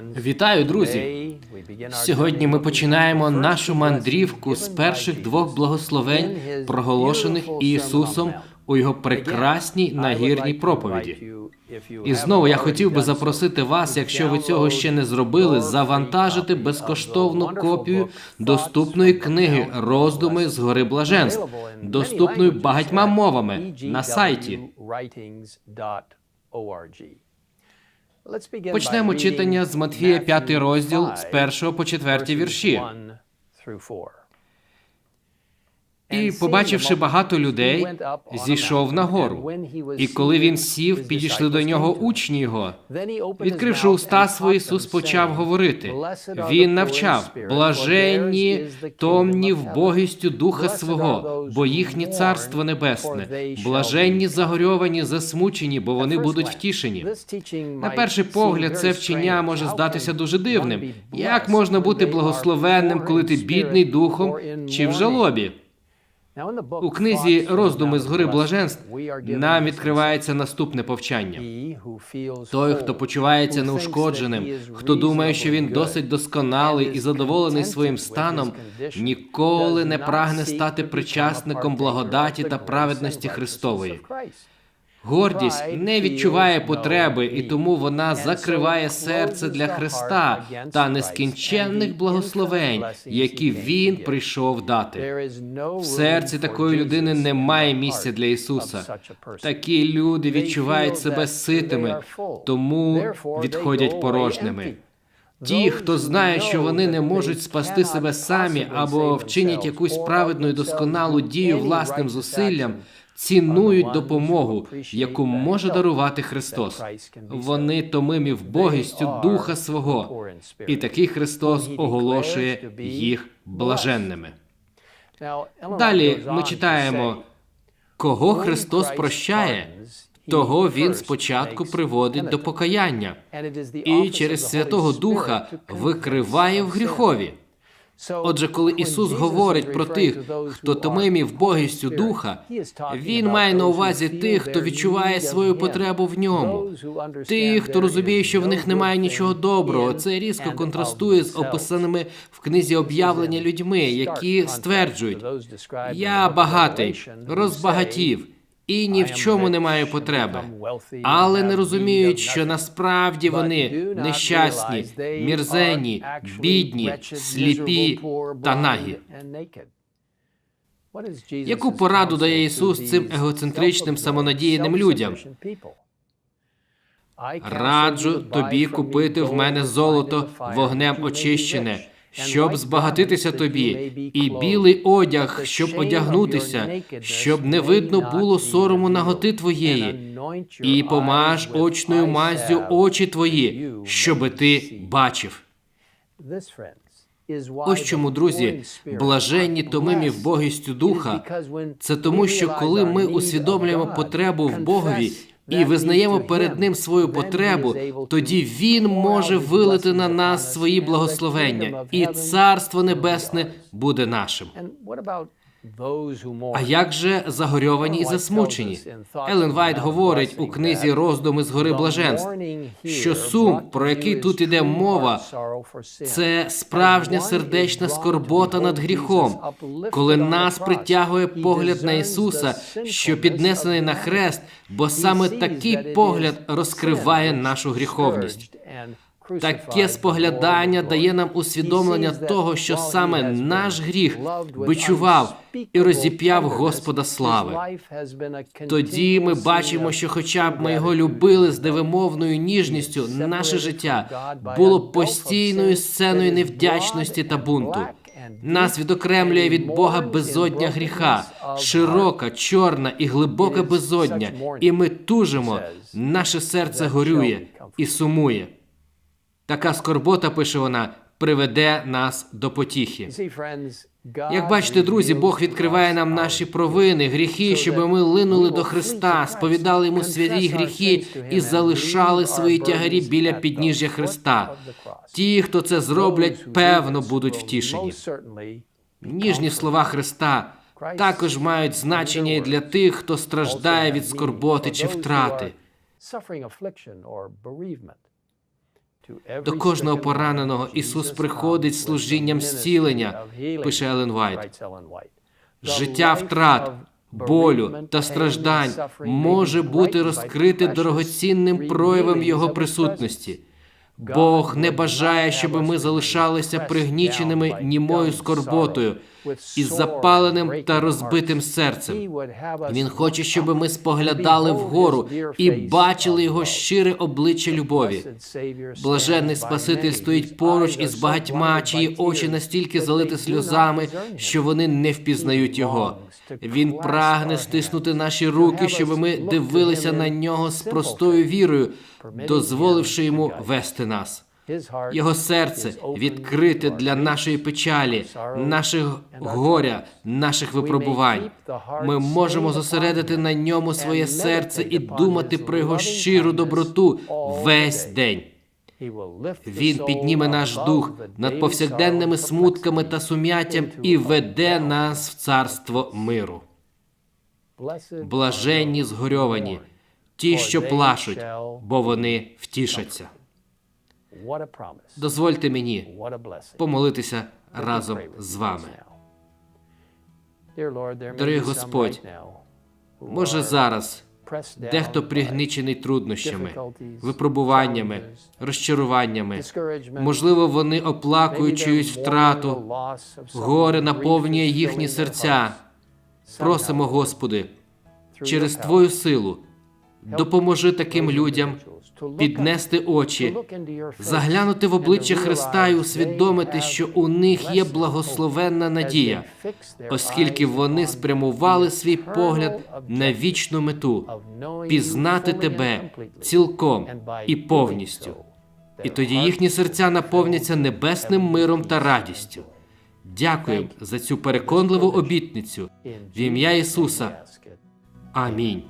Вітаю, друзі! Сьогодні ми починаємо нашу мандрівку з перших двох благословень, проголошених Ісусом у його прекрасній нагірній проповіді. І знову я хотів би запросити вас, якщо ви цього ще не зробили, завантажити безкоштовну копію доступної книги Роздуми з гори блаженств, доступної багатьма мовами на сайті. Почнемо читання з Матфія 5 розділ з 1 по 4 вірші. І, побачивши багато людей, зійшов на гору. І коли він сів, підійшли до нього учні його. Відкривши уста свої, Ісус почав говорити. Він навчав блаженні, томні вбогістю духа свого, бо їхнє царство небесне, блаженні загорьовані, засмучені, бо вони будуть втішені. На перший погляд, це вчення може здатися дуже дивним. Як можна бути благословенним, коли ти бідний духом чи в жалобі? У книзі Роздуми з гори блаженств нам відкривається наступне повчання. Той, хто почувається неушкодженим, хто думає, що він досить досконалий і задоволений своїм станом, ніколи не прагне стати причасником благодаті та праведності Христової. Гордість не відчуває потреби, і тому вона закриває серце для Христа та нескінченних благословень, які він прийшов дати. В серці такої людини немає місця для Ісуса. Такі люди відчувають себе ситими, тому відходять порожніми. Ті, хто знає, що вони не можуть спасти себе самі або вчинять якусь праведну і досконалу дію власним зусиллям, цінують допомогу, яку може дарувати Христос. Вони томимі вбогістю духа свого, і такий Христос оголошує їх блаженними. Далі ми читаємо, кого Христос прощає, того Він спочатку приводить до покаяння і через Святого Духа викриває в гріхові. Отже, коли Ісус говорить про тих, хто томимі вбогістю духа, Він має на увазі тих, хто відчуває свою потребу в ньому, тих, хто розуміє, що в них немає нічого доброго. Це різко контрастує з описаними в книзі об'явлення людьми, які стверджують: я багатий, розбагатів. І ні в чому не маю потреби, але не розуміють, що насправді вони нещасні, мірзені, бідні, сліпі та нагі. Яку пораду дає Ісус цим егоцентричним самонадіяним людям? Раджу тобі купити в мене золото вогнем очищене, щоб збагатитися тобі, і білий одяг, щоб одягнутися, щоб не видно було сорому наготи твоєї, і помаж очною маззю очі твої, щоби ти бачив. Ось чому, друзі, блаженні томимі в богістю духа, це тому, що коли ми усвідомлюємо потребу в Богові і визнаємо перед ним свою потребу, тоді він може вилити на нас свої благословення, і царство небесне буде нашим. А як же загорьовані і засмучені? Елен Вайт говорить у книзі Роздуми з гори блаженств, що сум, про який тут іде мова, це справжня сердечна скорбота над гріхом, коли нас притягує погляд на Ісуса, що піднесений на хрест, бо саме такий погляд розкриває нашу гріховність. Таке споглядання дає нам усвідомлення того, що саме наш гріх бичував і розіп'яв Господа слави. Тоді ми бачимо, що, хоча б ми його любили з невимовною ніжністю, наше життя було постійною сценою невдячності та бунту. Нас відокремлює від Бога безодня гріха, широка, чорна і глибока безодня, і ми тужимо, наше серце горює і сумує. Така скорбота, пише вона, приведе нас до потіхи. Як бачите, друзі, Бог відкриває нам наші провини, гріхи, щоб ми линули до Христа, сповідали йому свої гріхи і залишали свої тягарі біля підніжжя Христа. Ті, хто це зроблять, певно будуть втішені. Ніжні слова Христа також мають значення і для тих, хто страждає від скорботи чи втрати. До кожного пораненого Ісус приходить з служінням зцілення, пише Елен Вайт. Життя втрат, болю та страждань може бути розкрите дорогоцінним проявом Його присутності. Бог не бажає, щоб ми залишалися пригніченими німою скорботою із запаленим та розбитим серцем. Він хоче, щоб ми споглядали вгору і бачили його щире обличчя любові. Блаженний Спаситель стоїть поруч із багатьма, чиї очі настільки залиті сльозами, що вони не впізнають його. Він прагне стиснути наші руки, щоб ми дивилися на нього з простою вірою, дозволивши йому вести нас. Його серце відкрите для нашої печалі, наших горя, наших випробувань. Ми можемо зосередити на ньому своє серце і думати про його щиру доброту весь день. Він підніме наш дух над повсякденними смутками та сум'яттям і веде нас в царство миру. Блаженні згорьовані, ті, що плачуть, бо вони втішаться. Дозвольте мені помолитися разом з вами. Дорогий Господь, Може зараз дехто пригнічений труднощами, випробуваннями, розчаруваннями. Можливо, вони оплакують чиюсь втрату, горе наповнює їхні серця. Просимо, Господи, через Твою силу допоможи таким людям піднести очі, заглянути в обличчя Христа і усвідомити, що у них є благословенна надія, оскільки вони спрямували свій погляд на вічну мету пізнати тебе цілком і повністю. І тоді їхні серця наповняться небесним миром та радістю. Дякуємо за цю переконливу обітницю в ім'я Ісуса. Амінь.